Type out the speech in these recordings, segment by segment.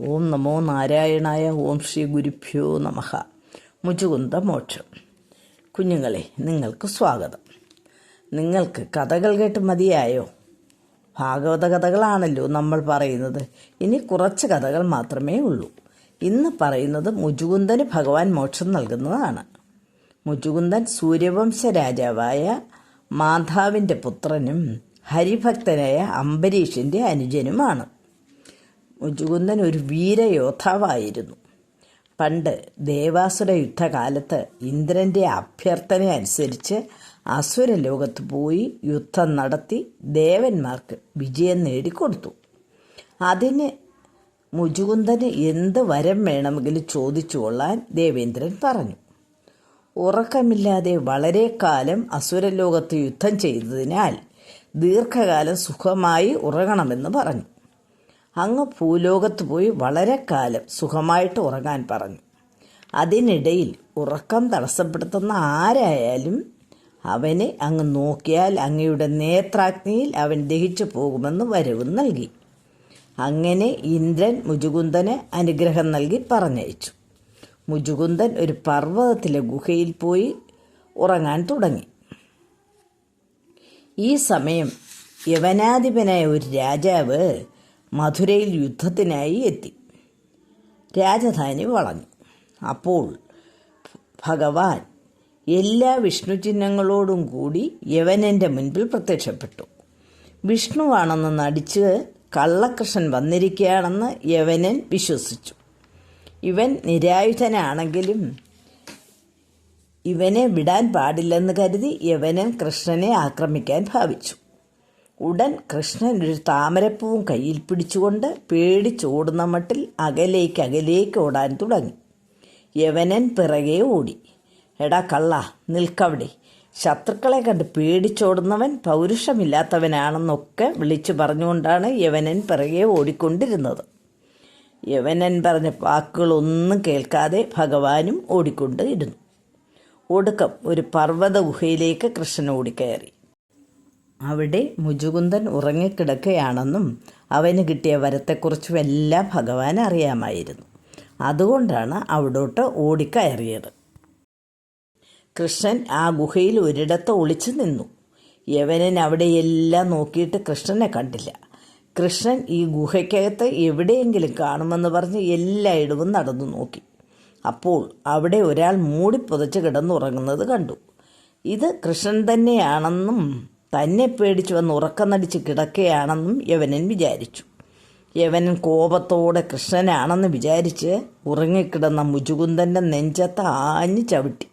ഓം നമോ നാരായണായ ഓം ശ്രീ ഗുരുഭ്യോ നമഹ മുജുകുന്ദ മോക്ഷം. കുഞ്ഞുങ്ങളെ നിങ്ങൾക്ക് സ്വാഗതം. നിങ്ങൾക്ക് കഥകൾ കേട്ട് മതിയായോ? ഭാഗവത കഥകളാണല്ലോ നമ്മൾ പറയുന്നത്. ഇനി കുറച്ച് കഥകൾ മാത്രമേ ഉള്ളൂ. ഇന്ന് പറയുന്നത് മുജുകുന്ദന് ഭഗവാൻ മോക്ഷം നൽകുന്നതാണ്. മുജുകുന്ദൻ സൂര്യവംശ രാജാവായ മാധാവിന്റെ പുത്രനും ഹരിഭക്തനായ അംബരീഷിന്റെ അനുജനുമാണ്. മുചുകുന്ദൻ ഒരു വീരയോദ്ധാവായിരുന്നു. പണ്ട് ദേവാസുര യുദ്ധകാലത്ത് ഇന്ദ്രന്റെ അഭ്യർത്ഥന അനുസരിച്ച് അസുര ലോകത്ത് പോയി യുദ്ധം നടത്തി ദേവന്മാർക്ക് വിജയം നേടിക്കൊടുത്തു. അതിന് മുജുകുന്ദന് എന്ത് വരം വേണമെങ്കിലും ചോദിച്ചു കൊള്ളാൻ ദേവേന്ദ്രൻ പറഞ്ഞു. ഉറക്കമില്ലാതെ വളരെ കാലം അസുരലോകത്ത് യുദ്ധം ചെയ്തതിനാൽ ദീർഘകാലം സുഖമായി ഉറങ്ങണമെന്ന് പറഞ്ഞു. അങ്ങ് ഭൂലോകത്ത് പോയി വളരെ കാലം സുഖമായിട്ട് ഉറങ്ങാൻ പറഞ്ഞു. അതിനിടയിൽ ഉറക്കം തടസ്സപ്പെടുത്തുന്ന ആരായാലും അവനെ അങ്ങ് നോക്കിയാൽ അങ്ങയുടെ നേത്രാഗ്നിയിൽ അവൻ ദഹിച്ചു പോകുമെന്ന് വരവ് നൽകി. അങ്ങനെ ഇന്ദ്രൻ മുജുകുന്ദന് അനുഗ്രഹം നൽകി പറഞ്ഞയച്ചു. മുജുകുന്ദൻ ഒരു പർവതത്തിലെ ഗുഹയിൽ പോയി ഉറങ്ങാൻ തുടങ്ങി. ഈ സമയം യവനാധിപനായ ഒരു രാജാവ് മധുരയിൽ യുദ്ധത്തിനായി എത്തി. രാജധാനി വളഞ്ഞു. അപ്പോൾ ഭഗവാൻ എല്ലാ വിഷ്ണു ചിഹ്നങ്ങളോടും കൂടി യവനന്റെ മുൻപിൽ പ്രത്യക്ഷപ്പെട്ടു. വിഷ്ണുവാണെന്ന് നടിച്ച് കള്ളകൃഷ്ണൻ വന്നിരിക്കുകയാണെന്ന് യവനൻ വിശ്വസിച്ചു. ഇവൻ നിരായുധനാണെങ്കിലും ഇവനെ വിടാൻ പാടില്ലെന്ന് കരുതി യവനൻ കൃഷ്ണനെ ആക്രമിക്കാൻ ഭാവിച്ചു. ഉടൻ കൃഷ്ണൻ ഒരു താമരപ്പൂവും കയ്യിൽ പിടിച്ചുകൊണ്ട് പേടിച്ചോടുന്ന മട്ടിൽ അകലേക്ക് അകലേക്ക് ഓടാൻ തുടങ്ങി. യവനൻ പിറകെ ഓടി. എടാ കള്ള നിൽക്കവിടെ. ശത്രുക്കളെ കണ്ട് പേടിച്ചോടുന്നവൻ പൗരുഷമില്ലാത്തവനാണെന്നൊക്കെ വിളിച്ചു പറഞ്ഞുകൊണ്ടാണ് യവനൻ പിറകെ ഓടിക്കൊണ്ടിരുന്നത്. യവനൻ പറഞ്ഞ വാക്കുകളൊന്നും കേൾക്കാതെ ഭഗവാനും ഓടിക്കൊണ്ടിരുന്നു. ഒടുക്കം ഒരു പർവത ഗുഹയിലേക്ക് കൃഷ്ണൻ ഓടിക്കയറി. അവിടെ മുജുകുന്ദൻ ഉറങ്ങിക്കിടക്കുകയാണെന്നും അവന് കിട്ടിയ വരത്തെക്കുറിച്ചും എല്ലാം ഭഗവാൻ അറിയാമായിരുന്നു. അതുകൊണ്ടാണ് അവിടോട്ട് ഓടിക്കയറിയത്. കൃഷ്ണൻ ആ ഗുഹയിൽ ഒരിടത്ത് ഒളിച്ചു നിന്നു. യവനൻ അവിടെയെല്ലാം നോക്കിയിട്ട് കൃഷ്ണനെ കണ്ടില്ല. കൃഷ്ണൻ ഈ ഗുഹയ്ക്കകത്ത് എവിടെയെങ്കിലും കാണുമെന്ന് പറഞ്ഞ് എല്ലായിടവും നടന്നു നോക്കി. അപ്പോൾ അവിടെ ഒരാൾ മൂടിപ്പുതച്ച് കിടന്നുറങ്ങുന്നത് കണ്ടു. ഇത് കൃഷ്ണൻ തന്നെയാണെന്നും തന്നെ പേടിച്ചു വന്ന് ഉറക്കമടിച്ച് കിടക്കുകയാണെന്നും യവനൻ വിചാരിച്ചു. യവനൻ കോപത്തോടെ കൃഷ്ണനാണെന്ന് വിചാരിച്ച് ഉറങ്ങിക്കിടന്ന മുജുകുന്ദന്റെ നെഞ്ചത്ത് ആഞ്ഞു ചവിട്ടി.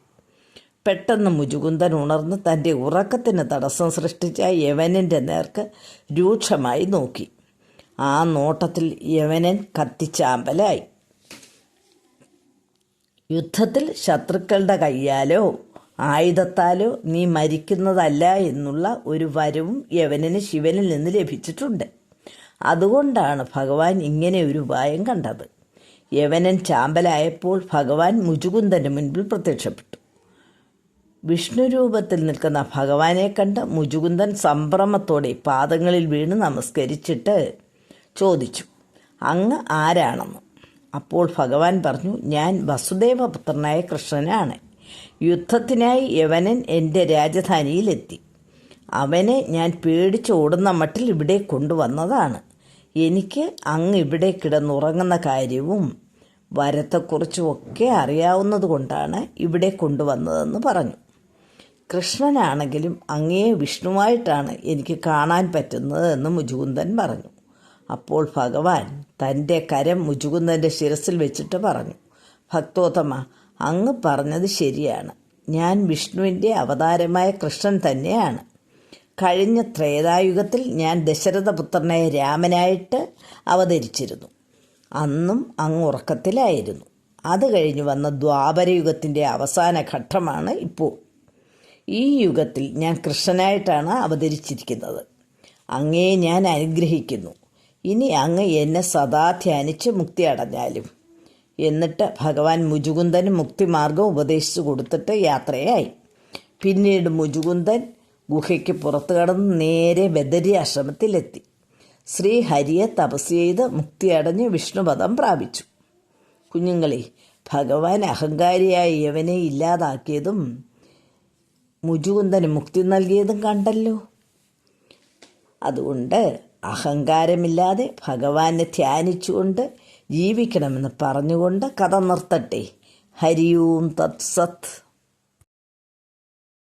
പെട്ടെന്ന് മുജുകുന്ദൻ ഉണർന്ന് തന്റെ ഉറക്കത്തിന് തടസ്സം സൃഷ്ടിച്ച യവനന്റെ നേർക്ക് രൂക്ഷമായി നോക്കി. ആ നോട്ടത്തിൽ യവനൻ കത്തിച്ചാമ്പലായി. യുദ്ധത്തിൽ ശത്രുക്കളുടെ കയ്യാലോ? ആയുധത്താലോ നീ മരിക്കുന്നതല്ല എന്നുള്ള ഒരു വരവും യവനന് ശിവനിൽ നിന്ന് ലഭിച്ചിട്ടുണ്ട്. അതുകൊണ്ടാണ് ഭഗവാൻ ഇങ്ങനെ ഒരു ഉപായം കണ്ടത്. യവനൻ ചാമ്പലായപ്പോൾ ഭഗവാൻ മുജുകുന്ദന്റെ മുൻപിൽ പ്രത്യക്ഷപ്പെട്ടു. വിഷ്ണു രൂപത്തിൽ നിൽക്കുന്ന ഭഗവാനെ കണ്ട് മുജുകുന്ദൻ സംഭ്രമത്തോടെ പാദങ്ങളിൽ വീണ് നമസ്കരിച്ചിട്ട് ചോദിച്ചു അങ്ങ് ആരാണെന്ന്? അപ്പോൾ ഭഗവാൻ പറഞ്ഞു ഞാൻ വസുദേവപുത്രനായ കൃഷ്ണനാണ്. യുദ്ധത്തിനായി യവനൻ എന്റെ രാജധാനിയിലെത്തി. അവനെ ഞാൻ പേടിച്ചോടുന്ന മട്ടിൽ ഇവിടെ കൊണ്ടുവന്നതാണ്. എനിക്ക് അങ്ങ് ഇവിടെ കിടന്നുറങ്ങുന്ന കാര്യവും വരത്തെക്കുറിച്ചുമൊക്കെ അറിയാവുന്നത് കൊണ്ടാണ് ഇവിടെ കൊണ്ടുവന്നതെന്ന് പറഞ്ഞു. കൃഷ്ണനാണെങ്കിലും അങ്ങയെ വിഷ്ണുവായിട്ടാണ് എനിക്ക് കാണാൻ പറ്റുന്നത് എന്ന് മുജുകുന്ദൻ പറഞ്ഞു. അപ്പോൾ ഭഗവാൻ തന്റെ കരം മുജുകുന്ദന്റെ ശിരസിൽ വെച്ചിട്ട് പറഞ്ഞു. ഭക്തോത്തമ അങ്ങ് പറഞ്ഞത് ശരിയാണ്. ഞാൻ വിഷ്ണുവിന്റെ അവതാരമായ കൃഷ്ണൻ തന്നെയാണ്. കഴിഞ്ഞ ത്രേതായുഗത്തിൽ ഞാൻ ദശരഥപുത്രനായ രാമനായിട്ട് അവതരിച്ചിരുന്നു. അന്നും അങ്ങ് ഉറക്കത്തിലായിരുന്നു. അത് കഴിഞ്ഞ് വന്ന ദ്വാപരയുഗത്തിന്റെ അവസാന ഘട്ടമാണ് ഇപ്പോൾ ഈ യുഗത്തിൽ ഞാൻ കൃഷ്ണനായിട്ടാണ് അവതരിച്ചിരിക്കുന്നത്. അങ്ങയെ ഞാൻ അനുഗ്രഹിക്കുന്നു. ഇനി അങ്ങ് എന്നെ സദാ ധ്യാനിച്ച് മുക്തി അടഞ്ഞാലും. എന്നിട്ട് ഭഗവാൻ മുജുകുന്ദന് മുക്തിമാർഗം ഉപദേശിച്ചു കൊടുത്തിട്ട് യാത്രയായി. പിന്നീട് മുജുകുന്ദൻ ഗുഹയ്ക്ക് പുറത്തു കടന്ന് നേരെ ബദരി ആശ്രമത്തിലെത്തി. ശ്രീഹരിയെ തപസ് ചെയ്ത് മുക്തിയടഞ്ഞ് വിഷ്ണുപദം പ്രാപിച്ചു. കുഞ്ഞുങ്ങളെ ഭഗവാൻ അഹങ്കാരിയായ യവനെ ഇല്ലാതാക്കിയതും മുജുകുന്ദന് മുക്തി നൽകിയതും കണ്ടല്ലോ. അതുകൊണ്ട് അഹങ്കാരമില്ലാതെ ഭഗവാനെ ധ്യാനിച്ചുകൊണ്ട് ജീവിക്കണമെന്ന് പറഞ്ഞുകൊണ്ട് കഥ നിർത്തട്ടെ. ഹരിയൂം തത്സത്ത്